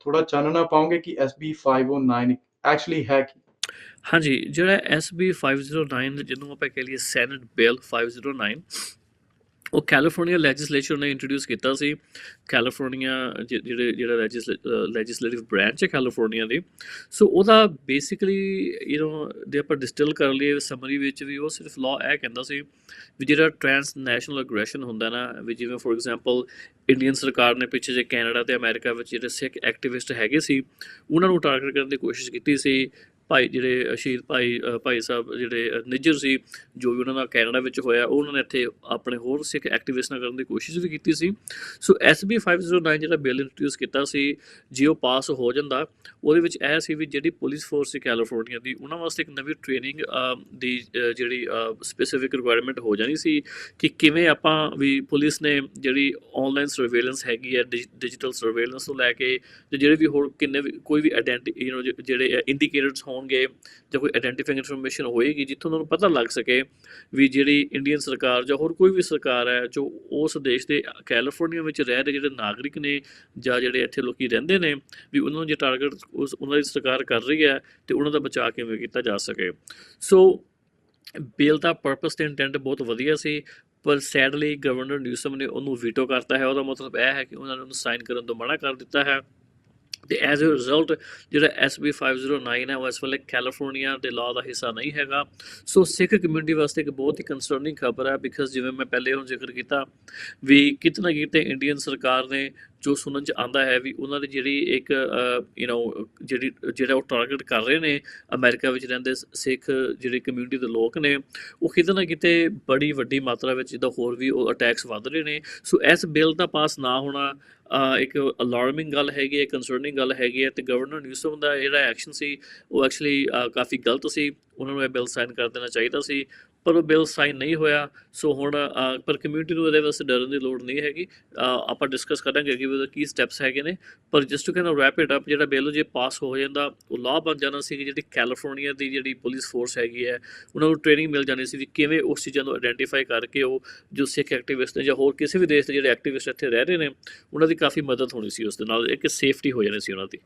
ਥੋੜਾ ਚਾਨਣਾ ਪਾਉਂਗੇ ਕਿ SB 509 ਐਕਚੁਅਲੀ ਹੈ ਕੀ? ਹਾਂਜੀ, ਜਿਹੜਾ SB 509 ਜਿਹਨੂੰ ਆਪਾਂ ਕਹਿ ਲਈਏ ਸੈਨੇਟ ਬਿੱਲ 509 ਉਹ ਕੈਲੀਫੋਰਨੀਆ ਲੈਜਿਸਲੇਚਰ ਨੇ ਇੰਟਰੋਡਿਊਸ ਕੀਤਾ ਸੀ। ਕੈਲੀਫੋਰਨੀਆ ਜਿ- ਜਿਹੜੇ, ਜਿਹੜਾ ਲੈਜਿਸਲੇਟਿਵ ਬ੍ਰਾਂਚ ਹੈ ਕੈਲੀਫੋਰਨੀਆ ਦੀ। ਸੋ ਉਹਦਾ ਬੇਸਿਕਲੀ ਯੂ نو ਦੇ ਆਪਾਂ ਡਿਸਟਿਲ ਕਰ ਲਈਏ ਸਮਰੀ ਵਿੱਚ ਵੀ, ਉਹ ਸਿਰਫ ਲਾਅ ਇਹ ਕਹਿੰਦਾ ਸੀ ਵੀ ਜਿਹੜਾ ਟ੍ਰਾਂਸ ਨੈਸ਼ਨਲ ਐਗਰੈਸ਼ਨ ਹੁੰਦਾ ਨਾ, ਵੀ ਜਿਵੇਂ ਫੋਰ ਐਗਜ਼ਾਮਪਲ ਇੰਡੀਅਨ ਸਰਕਾਰ ਨੇ ਪਿੱਛੇ ਜੇ ਕੈਨੇਡਾ ਤੇ ਅਮਰੀਕਾ ਵਿੱਚ ਜਿਹੜੇ ਸਿੱਖ ਐਕਟਿਵਿਸਟ ਹੈਗੇ ਸੀ, ਉਹਨਾਂ ਨੂੰ ਟਾਰਗੇਟ ਕਰਨ ਦੀ ਕੋਸ਼ਿਸ਼ ਕੀਤੀ ਸੀ ਭਾਈ ਜਿਹੜੇ ਸ਼ਹੀਦ ਭਾਈ ਭਾਈ ਸਾਹਿਬ ਜਿਹੜੇ ਨਿੱਜਰ ਸੀ, ਜੋ ਵੀ ਉਹਨਾਂ ਦਾ ਕੈਨੇਡਾ ਵਿੱਚ ਹੋਇਆ ਉਹ ਉਹਨਾਂ ਨੇ ਇੱਥੇ ਆਪਣੇ ਹੋਰ ਸਿੱਖ ਐਕਟਿਵਿਸਟ ਨਾਲ ਕਰਨ ਦੀ ਕੋਸ਼ਿਸ਼ ਵੀ ਕੀਤੀ ਸੀ। ਸੋ SB 509 ਜਿਹੜਾ ਬਿੱਲ ਇੰਟਰੋਡਿਊਸ ਕੀਤਾ ਸੀ, ਜੇ ਉਹ ਪਾਸ ਹੋ ਜਾਂਦਾ, ਉਹਦੇ ਵਿੱਚ ਇਹ ਸੀ ਵੀ ਜਿਹੜੀ ਪੁਲਿਸ ਫੋਰਸ ਸੀ ਕੈਲੀਫੋਰਨੀਆ ਦੀ, ਉਹਨਾਂ ਵਾਸਤੇ ਇੱਕ ਨਵੀਂ ਟ੍ਰੇਨਿੰਗ ਦੀ ਜਿਹੜੀ ਸਪੈਸੀਫਿਕ ਰਿਕੁਆਇਰਮੈਂਟ ਹੋ ਜਾਣੀ ਸੀ ਕਿ ਕਿਵੇਂ ਆਪਾਂ ਵੀ ਪੁਲਿਸ ਨੇ ਜਿਹੜੀ ਆਨਲਾਈਨ ਸਰਵੇਲੈਂਸ ਹੈਗੀ ਹੈ ਡਿਜੀਟਲ ਸਰਵੇਲੈਂਸ ਤੋਂ ਲੈ ਕੇ, ਤੇ ਜਿਹੜੇ ਵੀ ਹੋਰ ਕਿੰਨੇ ਵੀ, ਕੋਈ ਵੀ ਆਇਡੈਂਟੀ ਯੂ نو ਜਿਹੜੇ ਇੰਡੀਕੇਟਰਸ ਹੋਣ ਹੋਣਗੇ ਜਾਂ ਕੋਈ ਆਇਡੈਂਟੀਫਾਈਂਗ ਇਨਫੋਰਮੇਸ਼ਨ ਹੋਏਗੀ ਜਿੱਥੋਂ ਉਹਨਾਂ ਨੂੰ ਪਤਾ ਲੱਗ ਸਕੇ ਵੀ ਜਿਹੜੀ ਇੰਡੀਅਨ ਸਰਕਾਰ ਜਾਂ ਹੋਰ ਕੋਈ ਵੀ ਸਰਕਾਰ ਹੈ ਜੋ ਉਸ ਦੇਸ਼ ਦੇ ਕੈਲੀਫੋਰਨੀਆ ਵਿੱਚ ਰਹਿ ਰਹੇ ਜਿਹੜੇ ਨਾਗਰਿਕ ਨੇ ਜਾਂ ਜਿਹੜੇ ਇੱਥੇ ਲੋਕੀ ਰਹਿੰਦੇ ਨੇ ਵੀ ਉਹਨਾਂ ਨੂੰ ਜੇ ਟਾਰਗੇਟ ਉਸ ਉਹਨਾਂ ਦੀ ਸਰਕਾਰ ਕਰ ਰਹੀ ਹੈ ਤੇ ਉਹਨਾਂ ਦਾ ਬਚਾਅ ਕਿਵੇਂ ਕੀਤਾ ਜਾ ਸਕੇ। ਸੋ ਬਿੱਲ ਦਾ ਪਰਪਸ ਤੇ ਇੰਟੈਂਟ ਬਹੁਤ ਵਧੀਆ ਸੀ, ਪਰ ਸੈਡਲੀ ਗਵਰਨਰ ਨਿਊਸਮ ਨੇ ਉਹਨੂੰ ਵੀਟੋ ਕਰਤਾ ਹੈ। ਉਹਦਾ ਮਤਲਬ ਇਹ ਹੈ ਕਿ ਉਹਨਾਂ ਨੇ ਉਹਨੂੰ ਸਾਈਨ ਕਰਨ ਤੋਂ ਮਨਾ ਕਰ ਦਿੱਤਾ ਹੈ। ਤੇ ਐਜ਼ ਅ ਰਿਜ਼ਲਟ ਜਿਹੜਾ SB 509 ਹੈ ਉਹ ਇਸ ਵੇਲੇ ਕੈਲੀਫੋਰਨੀਆ ਦੇ ਲਾਅ ਦਾ ਹਿੱਸਾ ਨਹੀਂ ਹੈਗਾ। ਸੋ ਸਿੱਖ ਕਮਿਊਨਿਟੀ ਵਾਸਤੇ ਇੱਕ ਬਹੁਤ ਹੀ ਕੰਸਰਨਿੰਗ ਖਬਰ ਹੈ ਬਿਕਾਜ਼ ਜਿਵੇਂ ਮੈਂ ਪਹਿਲੇ ਹੁਣ ਜ਼ਿਕਰ ਕੀਤਾ ਵੀ ਕਿਤੇ ਨਾ ਕਿਤੇ ਇੰਡੀਅਨ ਸਰਕਾਰ ਨੇ ਜੋ ਸੁਣਨ ਚ ਆਂਦਾ ਹੈ ਵੀ ਉਹਨਾਂ ਦੀ ਜਿਹੜੀ ਇੱਕ ਯੂ نو ਜਿਹੜੀ, ਜਿਹੜਾ ਉਹ ਟਾਰਗੇਟ ਕਰ ਰਹੇ ਨੇ ਅਮਰੀਕਾ ਵਿੱਚ ਰਹਿੰਦੇ ਸ- ਸਿੱਖ ਜਿਹੜੇ ਕਮਿਊਨਿਟੀ ਦੇ ਲੋਕ ਨੇ, ਉਹ ਕਿਤੇ ਨਾ ਕਿਤੇ ਬੜੀ ਵੱਡੀ ਮਾਤਰਾ ਵਿੱਚ ਜਿੱਦਾਂ ਹੋਰ ਵੀ ਉਹ ਅਟੈਕਸ ਵੱਧ ਰਹੇ ਨੇ। ਸੋ ਇਸ ਬਿੱਲ ਦਾ ਪਾਸ ਨਾ ਹੋਣਾ ਇੱਕ ਅਲਾਰਮਿੰਗ ਗੱਲ ਹੈਗੀ ਹੈ ਕੰਸਰਨਿੰਗ ਗੱਲ ਹੈਗੀ ਹੈ ਤੇ ਗਵਰਨਰ ਨਿਊਸਮ ਦਾ ਜਿਹੜਾ ਐਕਸ਼ਨ ਸੀ, ਉਹ ਐਕਚੁਅਲੀ ਕਾਫੀ ਗਲਤ ਸੀ। ਉਹਨਾਂ ਨੂੰ ਇਹ ਬਿੱਲ ਸਾਈਨ ਕਰ ਦੇਣਾ ਚਾਹੀਦਾ ਸੀ। ਪਰ ਉਹ ਬਿੱਲ ਸਾਈਨ ਨਹੀਂ ਹੋਇਆ। ਸੋ ਹੁਣ ਪਰ ਕਮਿਊਨਿਟੀ ਨੂੰ ਇਹਦੇ ਵਾਸਤੇ ਡਰਨ ਦੀ ਲੋੜ ਨਹੀਂ ਹੈਗੀ। ਆਪਾਂ ਡਿਸਕਸ ਕਰਾਂਗੇ ਕਿ ਉਹਦੇ ਕੀ ਸਟੈਪਸ ਹੈਗੇ ਨੇ। ਪਰ just to can wrap it up ਜਿਹੜਾ ਬਿੱਲ ਜੇ ਪਾਸ ਹੋ ਜਾਂਦਾ, ਉਹ ਲਾਅ ਬਣ ਜਾਣਾ ਸੀ ਕਿ ਜਿਹੜੀ ਕੈਲੀਫੋਰਨੀਆ ਦੀ ਜਿਹੜੀ ਪੁਲਿਸ ਫੋਰਸ ਹੈਗੀ ਹੈ, ਉਹਨਾਂ ਨੂੰ ਟ੍ਰੇਨਿੰਗ ਮਿਲ ਜਾਣੀ ਸੀ ਵੀ ਕਿਵੇਂ ਉਸ ਚੀਜ਼ਾਂ ਨੂੰ ਆਇਡੈਂਟੀਫਾਈ ਕਰਕੇ ਉਹ ਜੋ ਸਿੱਖ ਐਕਟਿਵਿਸਟ ਨੇ ਜਾਂ ਹੋਰ ਕਿਸੇ ਵੀ ਦੇਸ਼ ਦੇ ਜਿਹੜੇ ਐਕਟਿਵਿਸਟ ਇੱਥੇ ਰਹਿ ਰਹੇ ਨੇ, ਉਹਨਾਂ ਦੀ ਕਾਫੀ ਮਦਦ ਹੋਣੀ ਸੀ ਉਸ ਦੇ ਨਾਲ, ਇੱਕ ਸੇਫਟੀ ਹੋ ਜਾਣੀ ਸੀ ਉਹਨਾਂ ਦੀ।